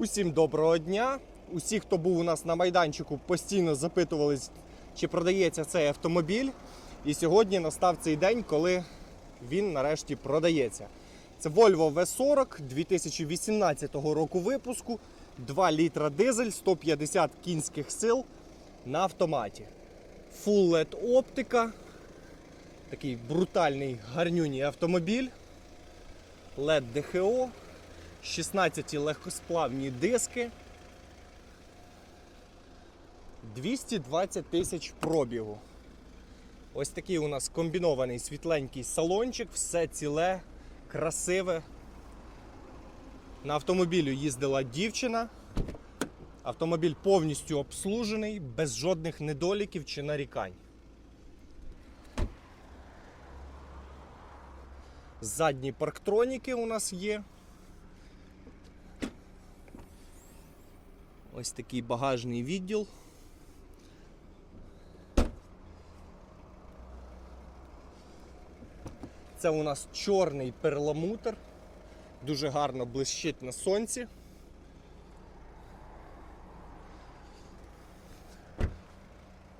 Усім доброго дня. Усі, хто був у нас на майданчику, постійно запитувались, чи продається цей автомобіль. І сьогодні настав цей день, коли він нарешті продається. Це Volvo V40 2018 року випуску, 2 літра дизель, 150 кінських сил на автоматі. Full LED оптика, такий брутальний гарнюній автомобіль, LED DHO, 16 легкосплавні диски. 220 тисяч пробігу. Ось такий у нас комбінований світленький салончик, все ціле, красиве. На автомобілю їздила дівчина. Автомобіль повністю обслужений, без жодних недоліків чи нарікань. Задні парктроніки у нас є. Ось такий багажний відділ. Це у нас чорний перламутр. Дуже гарно блищить на сонці.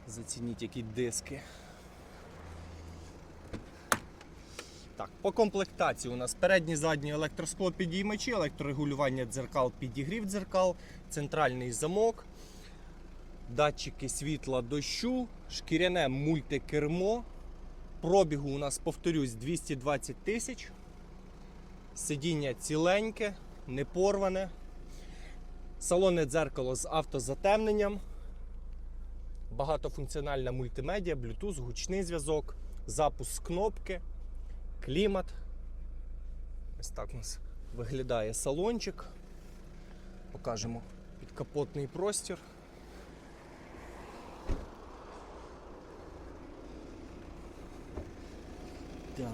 Зацініть які диски. Так, по комплектації у нас передні задні електроскло підіймачі, електрорегулювання дзеркал, підігрів дзеркал, центральний замок, датчики світла дощу, шкіряне мультикермо. Пробігу у нас, повторюсь, 220 тисяч. Сидіння ціленьке, не порване. Салонне дзеркало з автозатемненням. Багатофункціональна мультимедіа, Bluetooth, гучний зв'язок, запуск кнопки, клімат. Ось так у нас виглядає салончик. Покажемо підкапотний простір. Так.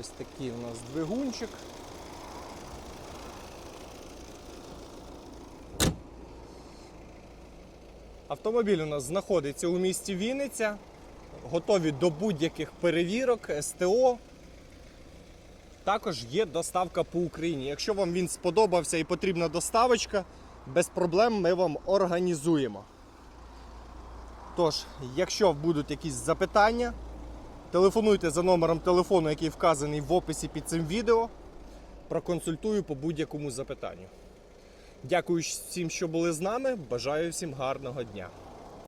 Ось такий у нас двигунчик. Автомобіль у нас знаходиться у місті Вінниця. Готові до будь-яких перевірок, СТО. Також є доставка по Україні. Якщо вам він сподобався і потрібна доставочка, без проблем ми вам організуємо. Тож, якщо будуть якісь запитання, телефонуйте за номером телефону, який вказаний в описі під цим відео. Проконсультую по будь-якому запитанню. Дякую всім, що були з нами. Бажаю всім гарного дня.